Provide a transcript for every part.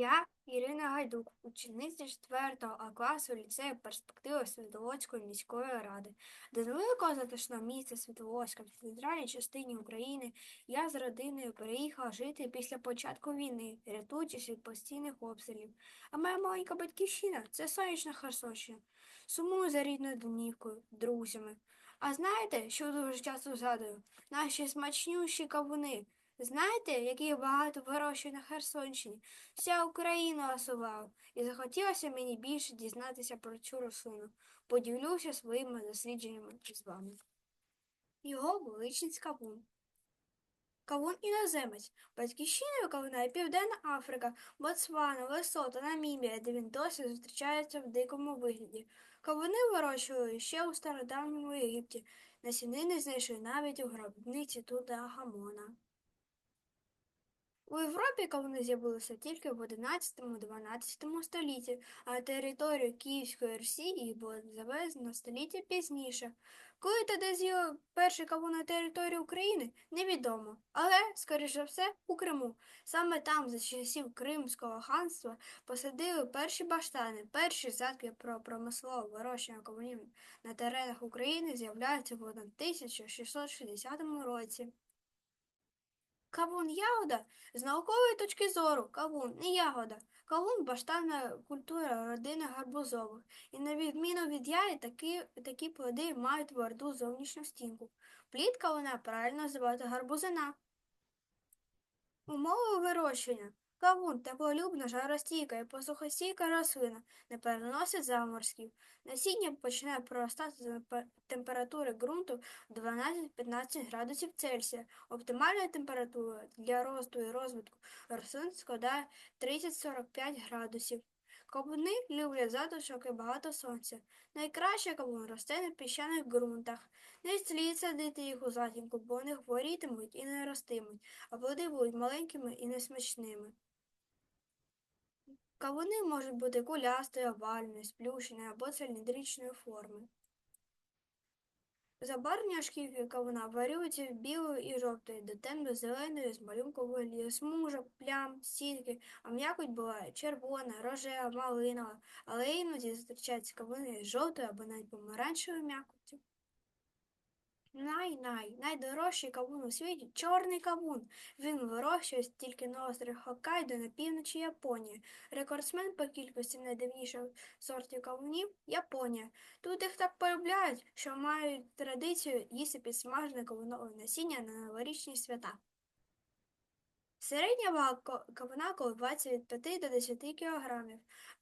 Я Ірина Гайдук, учениця 4 А класу ліцею перспективи Світловодської міської ради. До невеликого затишного місця Світловодська в центральній частині України я з родиною переїхала жити після початку війни, рятуючись від постійних обстрілів. А моя маленька батьківщина це сонячна Херсонщина. Сумую за рідною домівкою, друзями. А знаєте, що дуже часто згадую? Наші смачнющі кавуни. Знаєте, яких багато вирощують на Херсонщині? Вся Україна осувала, і захотілося мені більше дізнатися про цю рослину. Поділюся своїми дослідженнями з вами. Його величність кавун. Кавун іноземець. Батьківщиною кавуна є Південна Африка, Ботсвана, Лесото, Намібія, де він досі зустрічається в дикому вигляді. Кавуни вирощували ще у стародавньому Єгипті. Насінини знайшли навіть у гробниці Тутанхамона. У Європі кавуни з'явилися тільки в 11-12 столітті, а територію Київської Росії було завезено століття пізніше. Коли тоді з'їли перший кавун на території України, невідомо. Але, скоріш за все, у Криму. Саме там за часів Кримського ханства посадили перші баштани, перші задки про промислове вирощення кавунів на теренах України з'являються в 1660 році. Кавун ягода з наукової точки зору кавун не ягода. Кавун баштанна культура родини гарбузових. І на відміну від яї, такі, такі плоди мають тверду зовнішню стінку. Плід кавуна правильно називати гарбузина. Умови вирощення. Кавун теплолюбна, жаростійка і посухостійка рослина, не переносить заморозків. Насіння починає проростати пе- температури ґрунту 12-15 градусів Цельсія. Оптимальна температура для росту і розвитку рослин складає 30-45 градусів. Кавуни люблять затишок і багато сонця. Найкраще кавун росте на піщаних ґрунтах. Не слід садити їх у затінку, бо вони хворітимуть і не ростимуть, а плоди будуть маленькими і несмачними. Кавуни можуть бути кулястої, овальної, сплющеної або циліндричної форми. Забарвлення шкірки кавуна варіюється від білої і жовтої до темно-зеленої з малюнкової смужок, плям, сітки, а м'якоть буває червона, рожева, малинова, але іноді зустрічаються кавуни з жовтою або навіть помаранчевою м'якоттю. Най-най, найдорожчий кавун у світі чорний кавун. Він вирощується тільки на острові Хоккайдо на півночі Японії. Рекордсмен по кількості найдивніших сортів кавунів Японія. Тут їх так полюбляють, що мають традицію їсти підсмажене кавунове насіння на новорічні свята. Середня вага кавуна коливається від 5 до 10 кілограмів,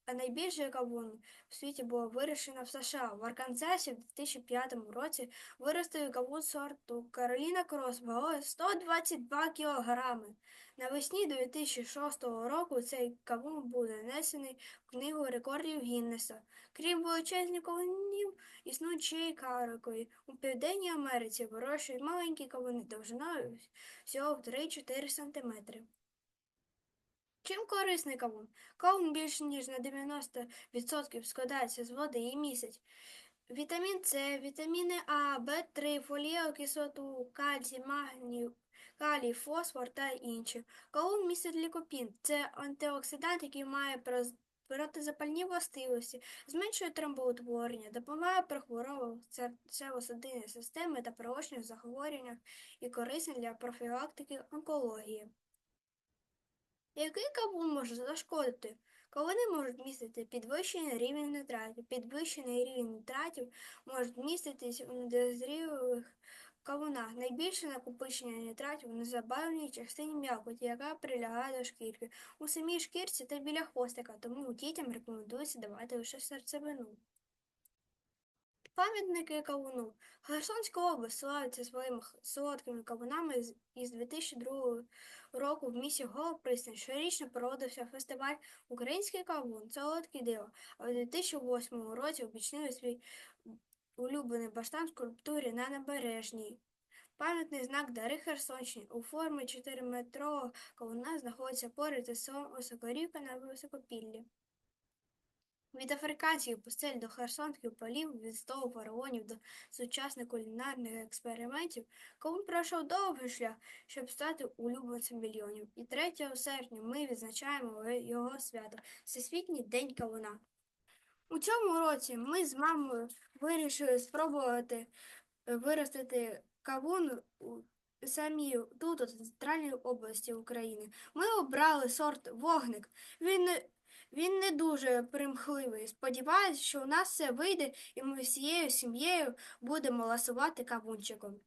а найбільший кавун в світі було вирощено в США. В Арканзасі в 2005 році виростив кавун сорту Кароліна Крос вагою 122 кілограми. Навесні 2006 року цей кавун був занесений в книгу рекордів Гіннеса. Крім величезних кавунів, існують ще й карикові. У Південній Америці вирощують маленькі кавуни довжиною всього в 3-4 см. Чим корисний кавун? Кавун більше ніж на 90% складається з води і містить вітамін С, вітаміни А, В3, фолієву кислоту, кальцій, магній, калій, фосфор та інші. Кавун містить лікопін. Це антиоксидант, який має протизапальні властивості, зменшує тромбоутворення, допомагає при хворобах серцево-судинної системи та прочних захворюваннях і корисний для профілактики онкології. Який кавун може зашкодити? Кавуни можуть містити підвищений рівень нитратів. Підвищений рівень нитратів можуть міститись у недозрілих кавунах. Найбільше накопичення нитратів у незабавленій частині м'якоті, яка прилягає до шкірки. У самій шкірці та біля хвостика, тому дітям рекомендується давати лише серцевину. Пам'ятники кавуну. Херсонська область славиться своїми солодкими кавунами із 2002 року в місті Голопристань щорічно проводився фестиваль Український кавун Солодке диво, а у 2008 році обічнили свій улюблений баштан скульптурі на набережній. Пам'ятний знак Дари Херсонщини у формі 4-метрового кавуна знаходиться поряд із селом Осокорівка на Високопіллі. Від африканських пустель до херсонських полів, від столу фараонів до сучасних кулінарних експериментів, кому пройшов довгий шлях, щоб стати улюбленцем мільйонів. І 3 серпня ми відзначаємо його свято Всесвітній день кавуна. У цьому році ми з мамою вирішили спробувати виростити кавун самі тут, у центральній області України. Ми обрали сорт вогник. Він він не дуже примхливий. Сподіваюсь, що у нас все вийде, і ми всією сім'єю будемо ласувати кавунчиком.